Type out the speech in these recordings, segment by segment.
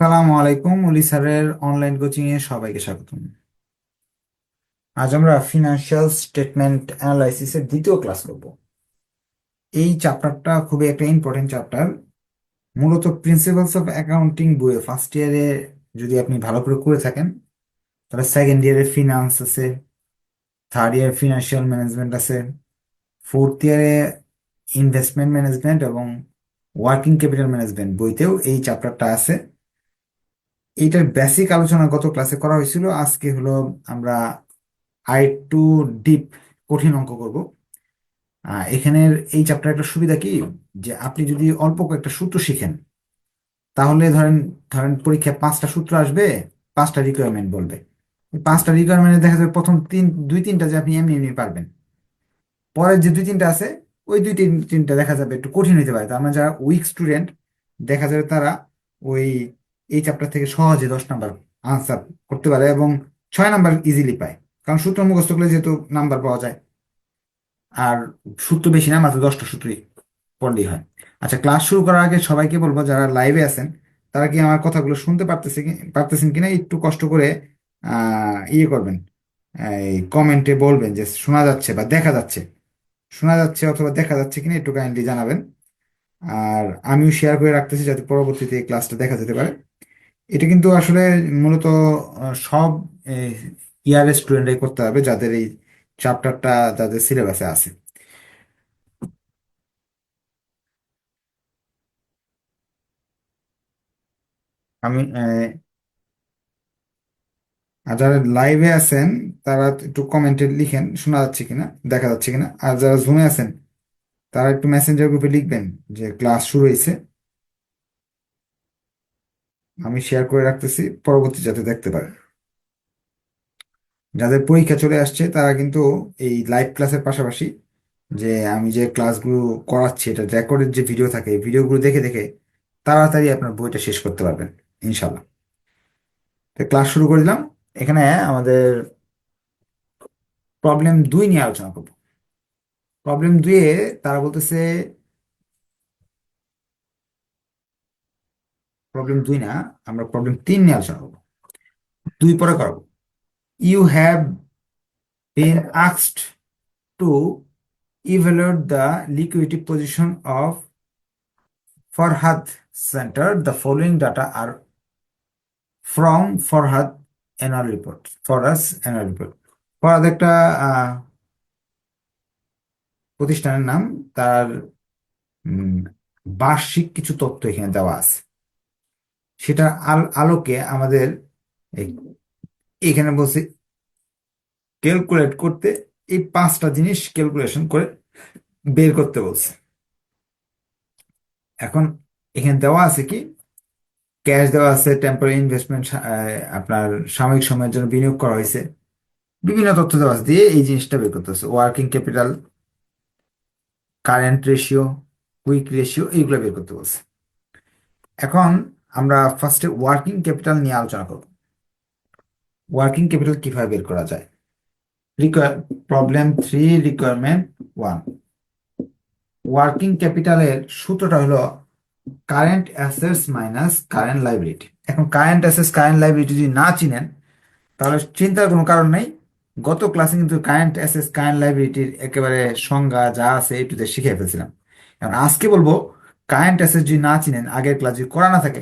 সালামু আলাইকুম উলি স্যারের অনলাইন কোচিং এ সবাইকে স্বাগতম। আজ আমরা ফিনান্সিয়াল স্টেটমেন্ট অ্যানালাইসিস এর দ্বিতীয় ক্লাস করব। এই চ্যাপ্টারটা খুবই একটা ইম্পর্টেন্ট চ্যাপ্টার মূলত প্রিন্সিপালস অফ অ্যাকাউন্টিং বইয়ে ফার্স্ট ইয়ারে যদি আপনি ভালো করে করে থাকেন, তাহলে সেকেন্ড ইয়ারে ফিনান্স আছে থার্ড ইয়ার ফিনান্সিয়াল ম্যানেজমেন্ট আছে ফোর্থ ইয়ারে ইনভেস্টমেন্ট ম্যানেজমেন্ট এবং ওয়ার্কিং ক্যাপিটাল ম্যানেজমেন্ট বইতেও এই চ্যাপ্টারটা আছে। এইটার বেসিক আলোচনা গত ক্লাসে করা হয়েছিল। আজকে হলো আমরা আর একটু ডিপ কঠিন অঙ্ক করব। এখানের এই চ্যাপ্টার একটা সুবিধা কি? যে আপনি যদি অল্প কয়েকটা সূত্র শিখেন, তাহলে ধরেন ধরেন পরীক্ষায় পাঁচটা সূত্র আসবে, পাঁচটা রিকোয়ারমেন্ট বলবে। পাঁচটা রিকোয়ারমেন্টে দেখা যাবে প্রথম তিন, দুই তিনটা যে আপনি এমনি এমনি পারবেন। পরের যে দুই তিনটা আছে, ওই দুই তিন, তিনটা দেখা যাবে একটু কঠিন হতে পারে। তার মানে যারা উইক স্টুডেন্ট দেখা যাবে তারা ওই এই চ্যাপ্টার থেকে সহজে দশ নাম্বার আনসার করতে পারে এবং ছয় নাম্বার ইজিলি পায়। কারণ সূত্র মুখস্থ করলে যেহেতু নাম্বার পাওয়া যায়, আর সূত্র বেশি না, মাত্র দশটা সূত্রই পড়লেই হয়। আচ্ছা ক্লাস শুরু করার আগে সবাইকে বলব, যারা লাইভে আছেন, তারা কি আমার কথাগুলো শুনতে পারতেছে পারতেছেন কিনা একটু কষ্ট করে ইয়ে করবেন। এই কমেন্টে বলবেন যে শোনা যাচ্ছে বা দেখা যাচ্ছে। শোনা যাচ্ছে অথবা দেখা যাচ্ছে কিনা একটু কাইন্ডলি জানাবেন। আর আমিও শেয়ার করে রাখতেছি যাতে পরবর্তীতে এই ক্লাসটা দেখা যেতে পারে। এটা কিন্তু আসলে মূলত সব ইয়ারের স্টুডেন্টরাই করতে হবে যাদের এই চ্যাপ্টারটা, যাদের সিলেবাসে আছে। আমি আর যারা লাইভে আছেন, তারা একটু কমেন্টে লিখেন, শোনা যাচ্ছে কিনা, দেখা যাচ্ছে কিনা। আর যারা জুমে আছেন, তারা একটু মেসেঞ্জার গ্রুপে লিখবেন যে ক্লাস শুরু হয়েছে। আমি শেয়ার করে রাখতেছি, পরবর্তী যাতে দেখতে পারে। যাদের পরীক্ষা চলে আসছে, তারা কিন্তু এই লাইভ ক্লাসের পাশাপাশি যে আমি যে ক্লাসগুলো করাচ্ছি, এটা রেকর্ডের যে ভিডিও থাকে, এই ভিডিওগুলো দেখে দেখে তাড়াতাড়ি আপনার বইটা শেষ করতে পারবেন ইনশাল্লাহ তো ক্লাস শুরু করে দিলাম। এখানে আমাদের প্রবলেম দুই নিয়ে আলোচনা করব। প্রবলেম দুইয়ে তারা বলতেছে প্রবলেম দুই না, আমরা প্রবলেম তিন নিয়ে আলোচনা করব। দুই পরে করব। You have been আক্সড to evaluate the liquidity position of Farhad centre the following data are from Farhad NR report for Farhad NR report Farhad একটা প্রতিষ্ঠানের নাম, তার বার্ষিক কিছু তথ্য এখানে দেওয়া আছে। সেটা আল- আলোকে আমাদের এই- এখানে বলছে ক্যালকুলেট করতে এই পাঁচটা জিনিস ক্যালকুলেশন করে বের করতে বলছে। এখন এখানে দেওয়া আছে কি? ক্যাশ দেওয়া আছে টেম্পোরারি ইনভেস্টমেন্ট আপনার সাময়িক সময়ের জন্য বিনিয়োগ করা হয়েছে। বিভিন্ন তথ্য দেওয়া আছে দিয়ে এই জিনিসটা বের করতে হচ্ছে working capital current ratio quick ratio এইগুলো বের করতে বলছে। এখন আমরা ফার্স্টে ওয়ার্কিং ক্যাপিটাল নিয়ে আলোচনা করব। ওয়ার্কিং ক্যাপিটাল কীভাবে বের করা যায়? Problem three requirement one working ক্যাপিটালের সূত্রটা হলো current assets minus current liability এখন কারেন্ট অ্যাসেটস কারেন্ট লাইবিলিটি যদি না চিনেন, তাহলে চিন্তার কোনো কারণ নেই। গত ক্লাসে কিন্তু কারেন্ট অ্যাসেটস কারেন্ট লাইবিলিটির একেবারে সংজ্ঞা যা আছে এটুতে শিখে ফেলছিলাম। এখন আজকে বলব কারেন্ট অ্যাসেটস যদি না চিনেন, আগের ক্লাস যদি করা না থাকে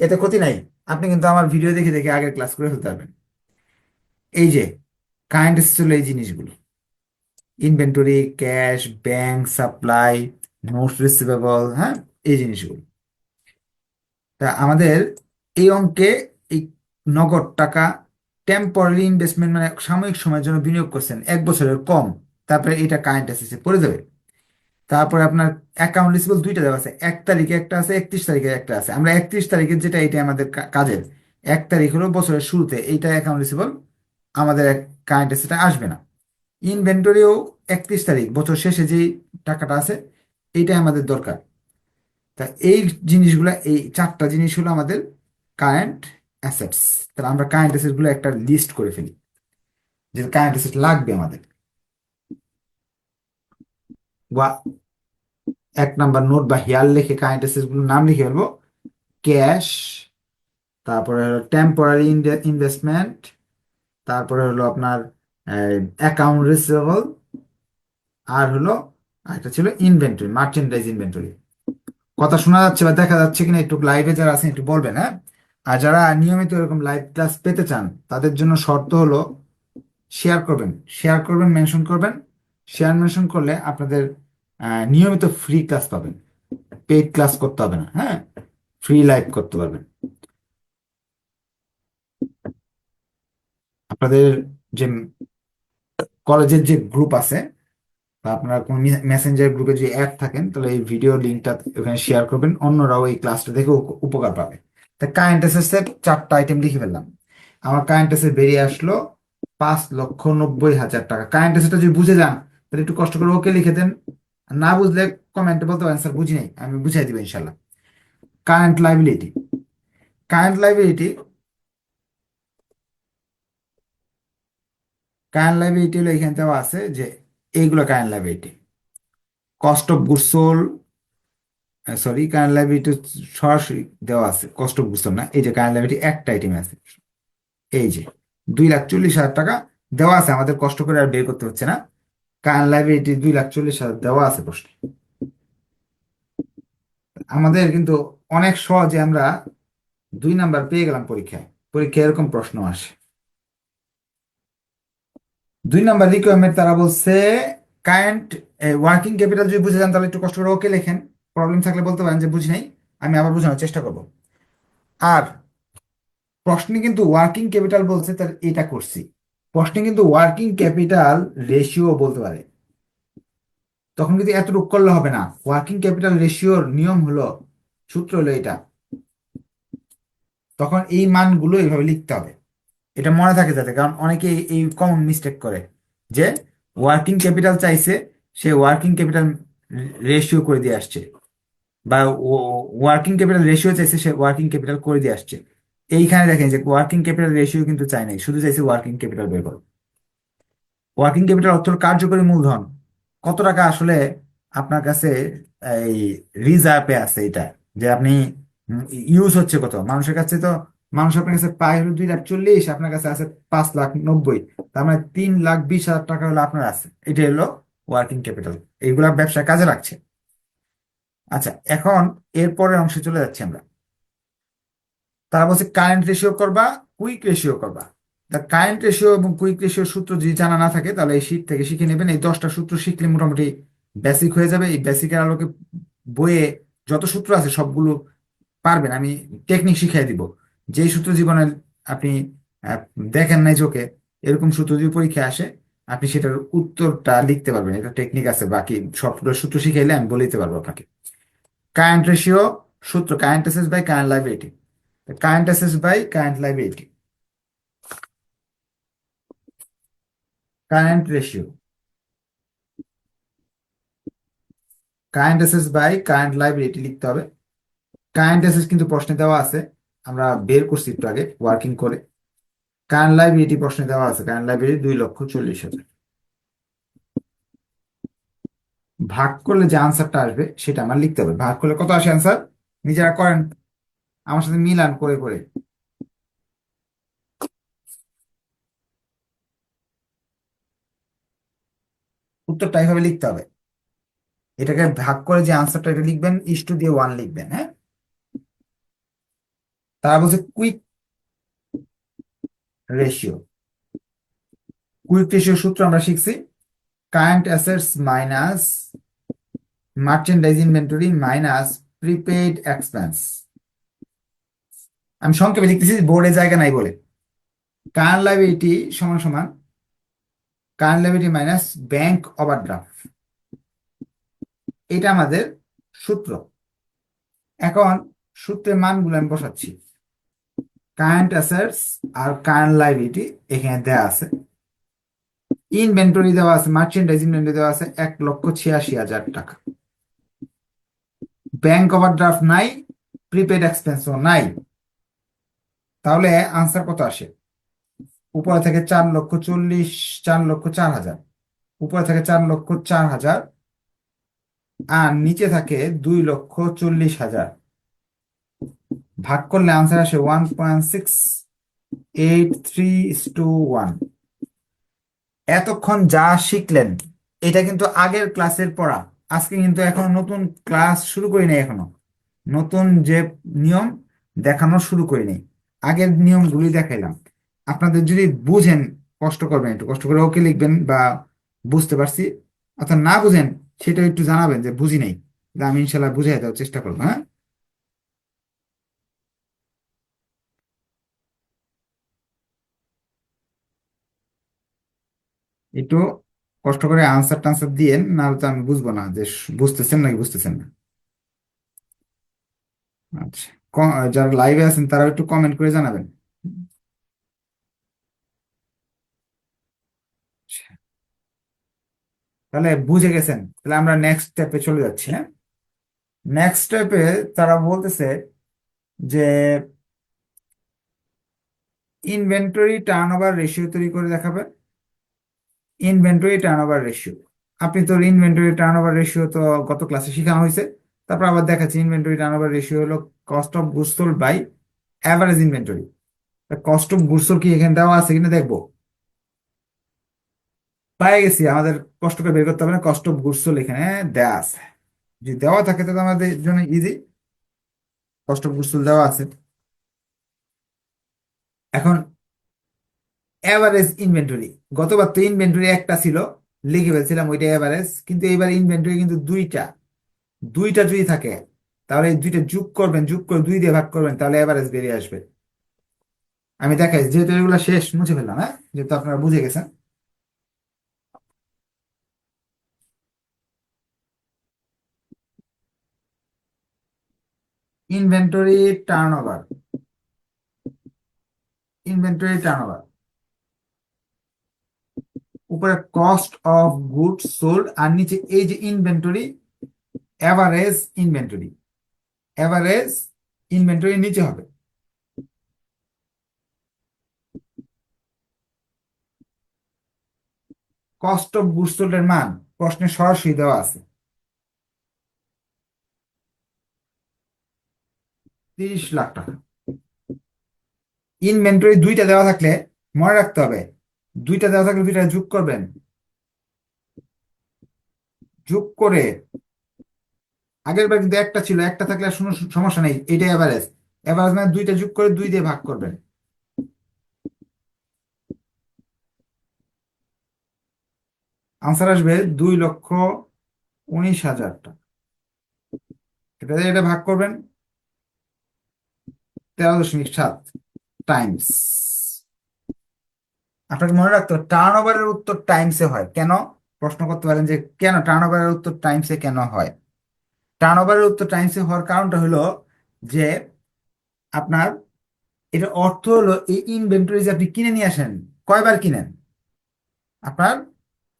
এতে ক্ষতি নাই। আপনি কিন্তু আমার ভিডিও দেখে দেখে আগের ক্লাস করে ফেলতে পারবেন। এই যে কারেন্ট অ্যাসেটস এই জিনিসগুলো। Inventory cash bank supply notes receivable হ্যাঁ এই জিনিসগুলো। তা আমাদের এই অঙ্কে এই নগদ টাকা টেম্পোরারি ইনভেস্টমেন্ট মানে সাময়িক সময়ের জন্য বিনিয়োগ করছেন। এক বছরের কম। তারপরে এটা কারেন্ট অ্যাসেটে পড়ে যাবে। তারপরে আপনার অ্যাকাউন্ট রিসিভেবল দুইটা দেওয়া আছে। এক তারিখে একটা আছে, একত্রিশ তারিখে একটা আছে। আমরা একত্রিশ তারিখের যেটা এটা আমাদের কাজের, এক তারিখ হলো বছরের শুরুতে এইটা অ্যাকাউন্ট রিসিভেবল আমাদের কারেন্ট সেটা আসবে না। ইনভেন্টরিও একত্রিশ তারিখ, বছর শেষে যে টাকাটা আছে, এইটাই আমাদের দরকার। তা এই জিনিসগুলো, এই চারটা জিনিস হলো আমাদের কারেন্ট অ্যাসেটস তাহলে আমরা কারেন্ট অ্যাসেটগুলো একটা লিস্ট করে ফেলি। যে কারেন্ট অ্যাসেট লাগবে আমাদের। এক নাম্বার নোট বা হেয়ার লিখে কারেন্ট অ্যাসেটগুলোর নাম লিখে ফেলব। ক্যাশ তারপরে হলো টেম্পোরারি ইনভেস্টমেন্ট তারপরে হলো আপনার অ্যাকাউন্ট রিসিভেবল আর হলো একটা ছিল ইনভেন্টরি মার্চেন্ডাইজ ইনভেন্টরি কথা শোনা যাচ্ছে বা দেখা যাচ্ছে কিনা একটু লাইভে যারা আছেন একটু বলবেন হ্যাঁ? আর যারা নিয়মিত এরকম লাইভ ক্লাস পেতে চান, তাদের জন্য শর্ত হলো শেয়ার করবেন। শেয়ার করবেন মেনশন করবেন। শেয়ার মেনশন করলে আপনাদের নিয়মিত ফ্রি ক্লাস পাবেন। পেইড ক্লাস করতে হবে না হ্যাঁ? ফ্রি লাইভ করতে পারবেন। আপনাদের যে কলেজের যে গ্রুপ আছে, বা আপনারা কোন মেসেঞ্জার গ্রুপে যদি অ্যাড থাকেন, তাহলে এই ভিডিও লিঙ্কটা ওখানে শেয়ার করবেন। অন্যরাও এই ক্লাসটা দেখে উপ- উপকার পাবে। তা কারেন্ট অ্যাসেসের চারটা আইটেম লিখে ফেললাম। আমার কারেন্ট অ্যাসেস বেরিয়ে আসলো পাঁচ লক্ষ নব্বই হাজার টাকা। কারেন্ট অ্যাসেসটা যদি বুঝে যান, তাহলে একটু কষ্ট করে ওকে লিখে দেন। না বুঝলে কমেন্টে বলতে পারেন, স্যার, বুঝি নাই, আমি বুঝাই দিব ইনশাল্লাহ current liability current liability current liability হলো এখানে দেওয়া আছে যে এইগুলো current liability cost of goods sorry current liability সরাসরি দেওয়া আছে কস্ট অফ গুডস না, এই যে কারেন্ট লাইবিলিটি একটা আইটেম আছে, এই যে দুই লাখ চল্লিশ হাজার টাকা দেওয়া আছে, আমাদের কষ্ট করে আর বের করতে হচ্ছে না। কারেন্ট লাইবিলিটি দুই লাখ চল্লিশ হাজার দেওয়া আছে প্রশ্নে? আমাদের কিন্তু অনেক সহজে আমরা দুই নাম্বার পেয়ে গেলাম পরীক্ষায়। পরীক্ষায় এরকম প্রশ্ন আসে। দুই নাম্বার রিকোয়ারমেন্ট তারা বলছে কারেন্ট ওয়ার্কিং ক্যাপিটাল যদি বুঝে যান তাহলে একটু কষ্ট করে ওকে লেখেন। প্রবলেম থাকলে বলতে পারেন যে বুঝি নাই, আমি আবার বোঝানোর চেষ্টা করব। আর প্রশ্নে কিন্তু ওয়ার্কিং ক্যাপিটাল বলছে তার এটা করছি। প্রশ্নে কিন্তু ওয়ার্কিং ক্যাপিটাল রেশিও বলতে পারে। তখন কিন্তু এতটুকু করলে হবে না। ওয়ার্কিং ক্যাপিটাল রেশিওর নিয়ম হলো, সূত্র হলো এটা। তখন এই মানগুলো এইভাবে লিখতে হবে। এটা মনে থাকে যাতে, কারণ অনেকে এই- কমন মিস্টেক করে যে ওয়ার্কিং ক্যাপিটাল চাইছে, সে ওয়ার্কিং ক্যাপিটাল রেশিও করে দিয়ে আসছে। বা ওয়ার্কিং ক্যাপিটাল রেশিও চাইছে, সে ওয়ার্কিং ক্যাপিটাল করে দিয়ে আসছে। এইখানে দেখেন যে ওয়ার্কিং ক্যাপিটাল রেশিও কিন্তু চাই নাই, শুধু চাইছে ওয়ার্কিং ক্যাপিটাল বের করো। ওয়ার্কিং ক্যাপিটাল অর্থ কার্যকরী মূলধন, কত টাকা আসলে আপনার কাছে এই রিজার্ভে আছে এটা? যে আপনি ইউজ হচ্ছে কত? মানুষের কাছে তো, মানুষ আপনার কাছে পায় হলো দুই লাখ চল্লিশ, আপনার কাছে আছে পাঁচ লাখ নব্বই, তার মানে তিন লাখ বিশ হাজার টাকা হলো আপনার আছে। এটা হলো ওয়ার্কিং ক্যাপিটাল এইগুলা ব্যবসায় কাজে লাগছে। আচ্ছা এখন এরপরের অংশে চলে যাচ্ছি আমরা। তারা বলছে কারেন্ট রেশিও করবা কুইক রেশিও করবা। তা কারেন্ট রেশিও এবং কুইক রেশিও সূত্র যদি জানা না থাকে, তাহলে এই শীট থেকে শিখে নেবেন। এই দশটা সূত্র শিখলে মোটামুটি বেসিক হয়ে যাবে। এই বেসিকের আলোকে বইয়ে যত সূত্র আছে সবগুলো পারবেন। আমি টেকনিক শিখিয়ে দিব। যেই সূত্র জীবনে আপনি দেখেন নাই চোখে, এরকম সূত্র যদি পরীক্ষায় আসে, আপনি সেটার উত্তরটা লিখতে পারবেন। এটা টেকনিক আছে, বাকি সবগুলো সূত্র শিখাইলে আমি বলে দিতে পারব আপনাকে। কারেন্ট রেশিও সূত্র current by current liability current অ্যাসেস by current liability current ratio current অ্যাসেস বাই কারেন্ট লাইবিলিটি লিখতে হবে। কারেন্ট অ্যাসেস কিন্তু প্রশ্নে দেওয়া আছে। আমরা বের করছি একটু আগে ওয়ার্কিং করে। কারেন্ট লাইবিলিটি প্রশ্নে দেওয়া আছে। কারেন্ট লাইবিলিটি দুই লক্ষ চল্লিশ হাজার। ভাগ করলে যে আনসারটা আসবে, সেটা আমার লিখতে হবে। ভাগ করলে কত আসে আনসার নিজেরা করেন। আমার সাথে মিলান করে করে। উত্তরটা এইভাবে লিখতে হবে। এটাকে ভাগ করে যে আনসারটা এটা লিখবেন ইস টু দিয়ে ওয়ান লিখবেন হ্যাঁ? তারা বলছে কুইক রেশিও কুইক রেশিও সূত্র আমরা শিখছি। Current assets minus merchandise inventory minus prepaid expense আমি সংক্ষেপে লিখতেছি বোর্ডে জায়গা নাই বলে। কারেন্ট লাইবিলিটি সমান সমান current liability minus bank overdraft এটা আমাদের সূত্র। এখন সূত্রের মানগুলো আমি বসাচ্ছি। কারেন্ট অ্যাসেটস আর কারেন্ট লাইবিলিটি এখানে দেওয়া আছে। ইনভেন্টরি দেওয়া আছে মার্চেন্ডাইজ ইনভেন্টরি দেওয়া আছে, এক লক্ষ ছিয়াশি হাজার টাকা। ব্যাংক ওভারড্রাফট নাই প্রিপেড এক্সপেন্সও নাই। তাহলে আনসার কত আসে? উপরে থেকে চার লক্ষ চল্লিশ, চার লক্ষ চার হাজার। উপরে থেকে চার লক্ষ চার হাজার আর নিচে থাকে দুই লক্ষ চল্লিশ হাজার। ভাগ করলে আনসার আসে one point six eight three two one এতক্ষণ যা শিখলেন, এটা কিন্তু আগের ক্লাসের পড়া। আজকে কিন্তু এখনও নতুন ক্লাস শুরু করি নাই এখনও। নতুন যে নিয়ম দেখানো শুরু করি নাই। আগের নিয়মগুলি দেখাইলাম। আপনাদের যদি বুঝেন, কষ্ট করবেন একটু, কষ্ট করে ওকে লিখবেন বা বুঝতে পারছি। অর্থাৎ না বুঝেন, সেটা একটু জানাবেন যে বুঝি নাই। আমি ইনশাল্লাহ বুঝাই দেওয়ার চেষ্টা করব হ্যাঁ? একটু কষ্ট করে আনসার টানসার দিয়েন না হলে তো আমি বুঝব না যে বুঝতেছেন নাকি বুঝতেছেন না। আচ্ছা। যারা লাইভে আছেন তারা একটু কমেন্ট করে জানাবেন। তাহলে বুঝে গেছেন। তাহলে আমরা নেক্সট স্টেপে চলে যাচ্ছি হ্যাঁ? নেক্সট স্টেপে তারা বলতেছে যে ইনভেন্টরি টার্নওভার রেশিও তৈরি করে দেখাবে। ইনভেন্টরি টার্নওভার রেশিও আপনি তো ইনভেন্টরি টার্নওভার রেশিও তো গত ক্লাসে শেখানো হয়েছে। তারপর আবার দেখাচ্ছি ইনভেন্টরি টার্নওভার রেশিও হলো cost of goods sold by average inventory cost of goods কি এখানে দেওয়া আছে কিনা দেখব? পাই গেছি, আমাদের কষ্ট করে বের করতে হবে না কস্ট অফ গুডস এখানে দেওয়া আছে। যদি দেওয়া থাকে তাহলে আমাদের জন্য ইজি অফ গুডস দেওয়া আছে। এখন এভারেজ ইনভেন্টরি গতবার তো ইনভেন্টরি একটা ছিল, লিখে ফেলছিলাম ওইটা এভারেজ কিন্তু এবার ইনভেন্টরি কিন্তু দুইটা। দুইটা যদি থাকে, তাহলে এই দুইটা যোগ করবেন, যোগ করে দুই দিয়ে ভাগ করবেন, তাহলে এভারেজ বেরিয়ে আসবে। আমি দেখাই, যেহেতু এগুলো শেষ, মুছে ফেললাম হ্যাঁ? যেহেতু আপনারা বুঝে গেছেন। ইনভেন্টরি টার্নওভার ইনভেন্টরি টার্নওভার উপরে কস্ট অফ গুডস সোল্ড আর নিচে এই যে inventory average inventory average inventory নিচে হবে। কস্ট অফ গুডস মান প্রশ্নে সরাসরি দেওয়া আছে। তিরিশ লাখ টাকা। ইনভেন্টরি দুইটা দেওয়া থাকলে মনে রাখতে হবে, দুইটা দেওয়া থাকলে দুইটা যোগ করবেন। যোগ করে আগের বার কিন্তু একটা ছিল, একটা থাকলে আর কোনো সমস্যা নেই, এটাই এভারেজ এভারেজ মানে দুইটা যোগ করে দুই দিয়ে ভাগ করবেন। আনসার আসবে দুই লক্ষ উনিশ হাজার টাকা। এটা এটা ভাগ করবেন তেরো দশমিক সাত টাইমস আপনাকে মনে রাখতে টার্ন ওভারের উত্তর টাইমসে হয়। কেন? প্রশ্ন করতে পারেন যে কেন টার্ন ওভারের উত্তর টাইমসে কেন হয়? টার্ন ওভারের উত্তর টাইমসে হওয়ার কারণটা হলো যে আপনার এটা অর্থ হলো এই ইনভেন্টরি যে আপনি কিনে নিয়ে আসেন, কয়বার কিনেন? আপনার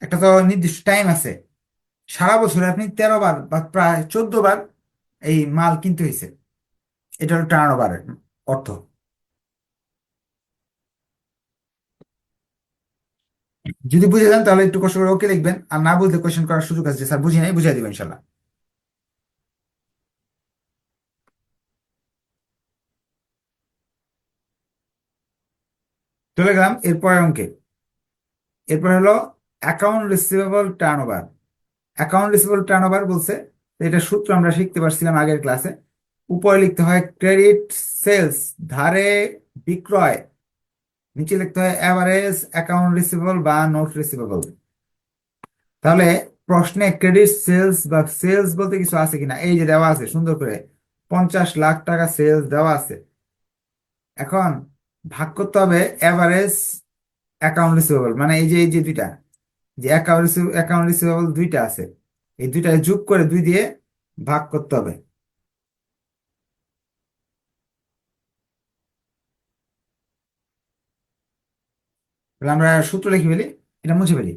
একটা তো নির্দিষ্ট টাইম আছে। সারা বছরে আপনি তেরো বার বা প্রায় চোদ্দ বার এই মাল কিনতে হয়েছে। এটা হলো টার্ন ওভারের অর্থ। যদি বুঝে যান তাহলে একটু কষ্ট করে ওকে লিখবেন, আর না বুঝলে কোয়েশ্চেন করার সুযোগ আছে স্যার বুঝি নাই বুঝিয়ে দেবেন ইনশাল্লাহ। চলে গেলাম এরপরের অঙ্কে। এরপর হলো account receivable turnover account receivable turnover বলছে, এটা সূত্র আমরা শিখতে পারছিলাম আগের ক্লাসে উপরে লিখতে হয় ক্রেডিট সেলস ধারে বিক্রয়। নিচে লিখতে হয় অ্যাভারেজ অ্যাকাউন্ট রিসিভেবল বা নোট রিসিভেবল তাহলে প্রশ্নে ক্রেডিট সেলস বা সেলস বলতে কিছু আছে কিনা? এই যে দেওয়া আছে, সুন্দর করে। পঞ্চাশ লাখ টাকা সেলস দেওয়া আছে। এখন ভাগ করতে হবে অ্যাভারেজ অ্যাকাউন্ট রিসিভেবল মানে এই যে এই যে দুইটা, যে অ্যাকাউন্ট অ্যাকাউন্ট রিসিভেবল দুইটা আছে, এই দুইটা যোগ করে দুই দিয়ে ভাগ করতে হবে। আমরা সূত্র লিখে ফেলি, এটা মুছে ফেলি।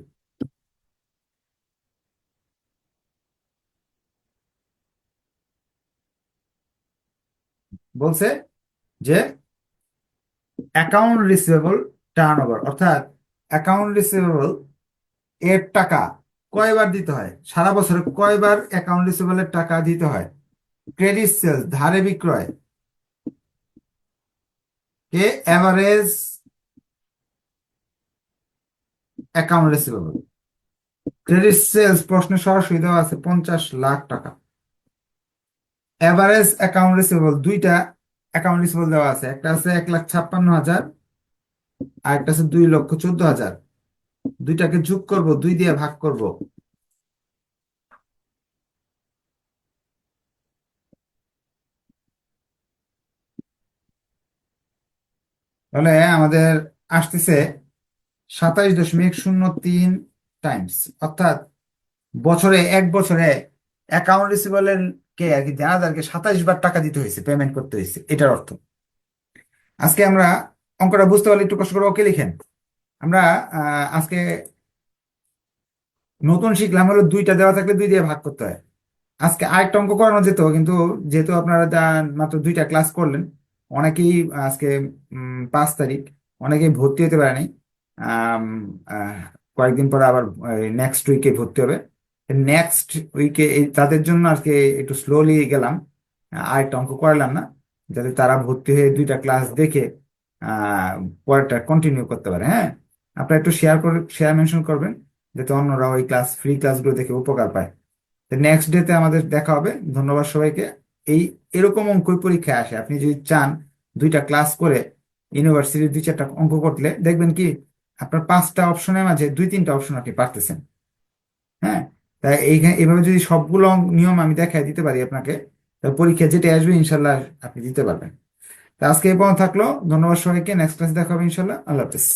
বলছে যে অ্যাকাউন্ট রিসিভেবল টার্ন ওভার অর্থাৎ অ্যাকাউন্ট রিসিভেবল এর টাকা কয়বার দিতে হয়? সারা বছরে কয়বার অ্যাকাউন্ট রিসিভেবলের টাকা দিতে হয়? ক্রেডিট সেলস ধারে বিক্রয়। কে? Average account receivable credit sales প্রশ্নে সরাসরি দেওয়া আছে পঞ্চাশ লাখ টাকা। অ্যাভারেজ অ্যাকাউন্ট রিসিভেবল দুইটা অ্যাকাউন্ট রিসিভেবল দেওয়া আছে। একটা আছে এক লাখ ছাপ্পান্ন হাজার, আর একটা আছে দুই লক্ষ চোদ্দ হাজার। দুইটাকে যোগ করব, দুই দিয়ে ভাগ করব। তাহলে আমাদের আসতেছে সাতাইশ দশমিক শূন্য তিন টাইমস অর্থাৎ বছরে এক বছরে অ্যাকাউন্ট রিসিভেবলের কে আর কি জানাদারকে সাতাইশ বার টাকা দিতে হয়েছে পেমেন্ট করতে হয়েছে, এটার অর্থ। আজকে আমরা অঙ্কটা বুঝতে পারলে একটু কষ্ট করে ওকে লিখেন। আমরা আজকে নতুন শিখলাম হলো দুইটা দেওয়া থাকলে দুই দিয়ে ভাগ করতে হয়। আজকে আরেকটা অঙ্ক করানো যেত, কিন্তু যেহেতু আপনারা মাত্র দুইটা ক্লাস করলেন, অনেকেই আজকে পাঁচ তারিখ, অনেকেই ভর্তি হতে পারেনি। কয়েকদিন পরে আবার নেক্সট উইকে ভর্তি হবে। নেক্সট উইকে তাদের জন্য আজকে একটু স্লোলি গেলাম। আরেকটা অঙ্ক করালাম না, যাতে তারা ভর্তি হয়ে দুইটা ক্লাস দেখে পরেরটা কন্টিনিউ করতে পারে হ্যাঁ? আপনারা একটু শেয়ার করে শেয়ার মেনশন করবেন, যাতে অন্যরা ওই ক্লাস ফ্রি ক্লাসগুলো দেখে উপকার পায়। তো নেক্সট ডেতে আমাদের দেখা হবে। ধন্যবাদ সবাইকে। এই, এরকম অঙ্কই পরীক্ষায় আসে। আপনি যদি চান দুইটা ক্লাস করে ইউনিভার্সিটির দুই চারটা অঙ্ক করলে, দেখবেন কি, আপনার পাঁচটা অপশনের মাঝে দুই তিনটা অপশন আপনি পারতেছেন। হ্যাঁ? তাই এইখানে এভাবে যদি সবগুলো নিয়ম আমি দেখাই দিতে পারি আপনাকে তাহলে পরীক্ষা যেটা আসবে ইনশাল্লাহ আপনি দিতে পারবেন। তা আজকে এই পর্যন্ত থাকল। ধন্যবাদ সবাইকে। নেক্সট ক্লাসে দেখা হবে ইনশাল্লাহ। আল্লাহ হাফিজ।